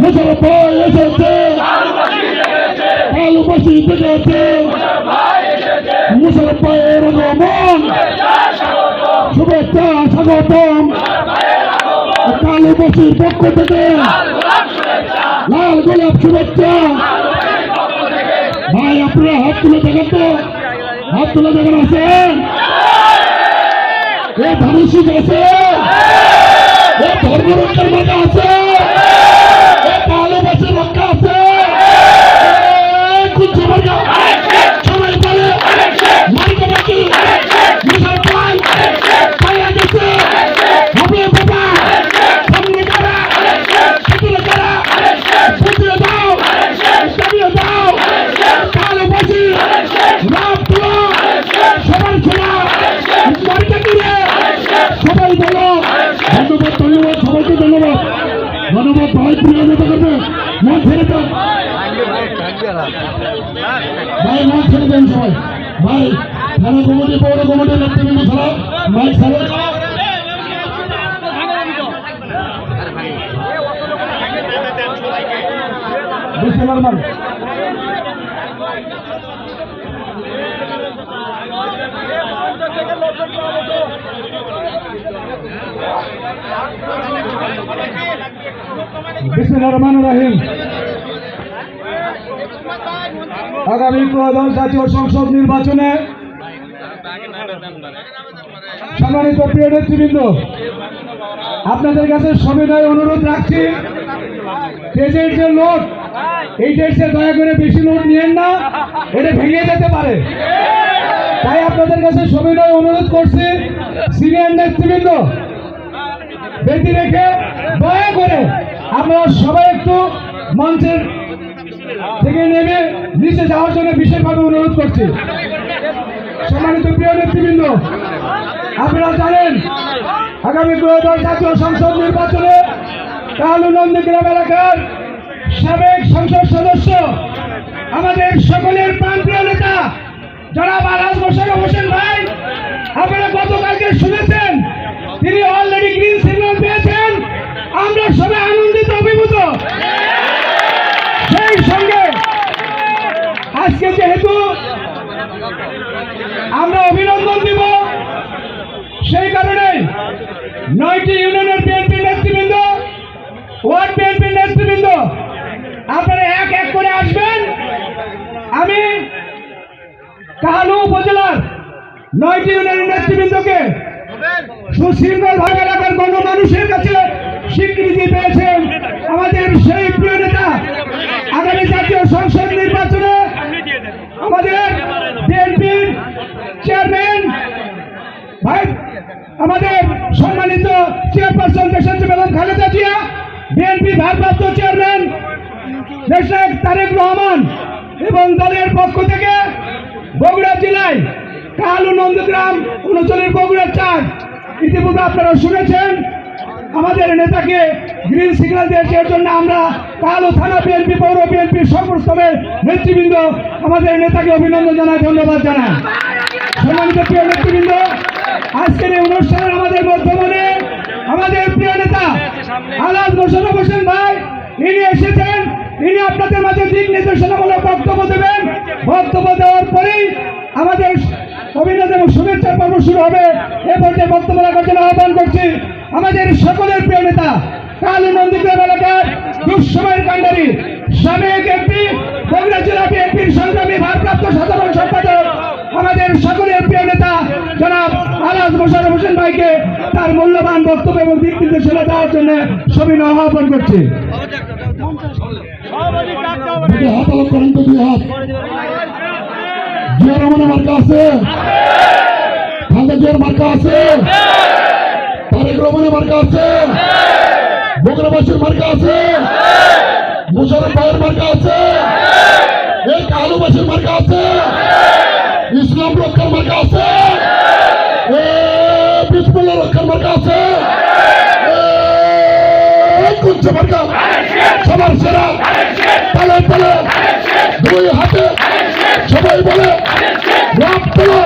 মুসলমান ভাই এসেছে। কালুবাসী দেখেছে মুসলমান ভাইয়ের আগমন। শুভেচ্ছা, স্বাগতম। কালুবাসীর পক্ষ থেকে। লাল গোলাপ শুভেচ্ছা। ভাই, আপনারা হাত তুলে দেখেন তো। হাত তুলে দেখেন আছেন এ ধানুষিক আছে এ ধর্মরক্ষার মাঝে আছে এ কালুবাসীর রক্ষা আছে এ কুঞ্জ মার্কা সবাই বলে মার্কা বাকি মিশাল পাই পাইয়া গেছে হবে বাবা সামনে কারা পিছনে কারা বুঝিয়ে দাও চালিয়ে দাও কালুবাসী রাম তুলো সবার শোনা মার্কা দিলে সবাই বলো ধন্যবাদ ধন্যবাদ সবাইকে, ধন্যবাদ। ধন্যবাদ ভাই নেতা করবে মন ছেড়ে দাও ভাই, মন ছেড়ে দেন সবাই। ভাই থানা কমিটি, পৌর কমিটি নেতৃবৃন্দ ছাড়া ভাই ছাড়া রহমান বিসমিল্লাহির আগামী ত্রয়োদশ জাতীয় সংসদ নির্বাচনে সম্মানিত প্রিয় নেতৃবৃন্দ, আপনাদের কাছে সবিনয় অনুরোধ রাখছি স্টেজের যে লোড, এই ডেটসে দয়া করে বেশি লোড নিয়েন না, এটা ভেঙে যেতে পারে। তাই আপনাদের কাছে সবিনয় অনুরোধ করছি, সিনিয়র নেতৃবৃন্দ ব্যক্তি রেখে দয়া করে আপনারা সবাই একটু মঞ্চের থেকে নেমে নিচে যাওয়ার জন্য বিশেষভাবে অনুরোধ করছি। সম্মানিত প্রিয় নেতৃবৃন্দ, আপনারা জানেন, আগামী দু হাজার জাতীয় সংসদ নির্বাচনে কালু নন্দীগ্রাম এলাকার সাবেক সংসদ সদস্য, আমাদের সকলের প্রান্তীয় নেতা, জনাব আলহাজ মোশারফ হোসেন ভাই, আপনারা গতকালকে শুনেছেন, তিনি অলরেডি গ্রিন সিগন্যাল পেয়েছেন। আমরা সবাই নয়টি ইউনিয়নের বিএনপি নেতৃবৃন্দ, ওয়ার্ড বিএনপি নেতৃবৃন্দ, আপনারা এক এক করে আসবেন। আমি কাহালু উপজেলার নয়টি ইউনিয়নের নেতৃবৃন্দকে সুশৃঙ্খল ভাবে এলাকার গণমানুষের কাছে স্বীকৃতি পেয়েছেন আমাদের সেই প্রিয় নেতা আগামী জাতীয় সংসদ নির্বাচনে আমাদের বিএনপির চেয়ারম্যান ভাই আমাদের সম্মানিত চেয়ারপারসন দেশের বেগম খালেদা জিয়া, বিএনপি ভারপ্রাপ্ত চেয়ারম্যান দেশের তারেক রহমান এবং দলের পক্ষ থেকে বগুড়া জেলায় কালু নন্দগ্রাম উনচল্লিশ বগুড়া চার। ইতিপূর্বে আপনারা শুনেছেন, আমাদের নেতাকে গ্রিন সিগন্যাল দিয়েছে, এর জন্য আমরা কালো থানা বিএনপি, পৌর বিএনপি সর্বস্তরের নেতৃবৃন্দ আমাদের নেতাকে অভিনন্দন জানায় ধন্যবাদ জানায় সম্মানিত প্রিয় নেতৃবৃন্দ আজকের এই অনুষ্ঠানের আমাদের বর্তমানে আমাদের প্রিয় নেতা আলাদ মোশারফ হোসেন ভাই ইনি এসেছেন। ইনি আপনাদের মাঝে দিক নির্দেশনামূলক বক্তব্য দেবেন। বক্তব্য দেওয়ার পরেই আমাদের অভিনন্দন এবং শুভেচ্ছা পর্ব শুরু হবে। এ পর্যায়ে বক্তব্য রাখার জন্য আহ্বান করছি আমাদের সকলের প্রিয় নেতা, কালু নন্দীগ্রাম এলাকার দুঃসময়ের কাণ্ডারি। সাবেক এমপি বগুড়া জেলা বিএনপির সংগ্রামী ভারপ্রাপ্ত সাধারণ সম্পাদক আমাদের সকলের প্রিয় নেতা জনাব আলাস মোশারফ হোসেন ভাইকে তার মূল্যবান বক্তব্য এবং দিক নির্দেশনা দেওয়ার জন্য সবিনয় আহ্বান করছি। মার্কা আছে। খালেদা জিয়ার মার্কা আছে। তারেক রহমানের মার্কা আছে। বগুড়াবাসীর মার্কা আছে। মুশারফ ভাইয়ের মার্কা আছে। কুঞ্চ মার্কা সবার সেরা। তালে তালে দুই হাতে। সবাই বলে রাম তোলো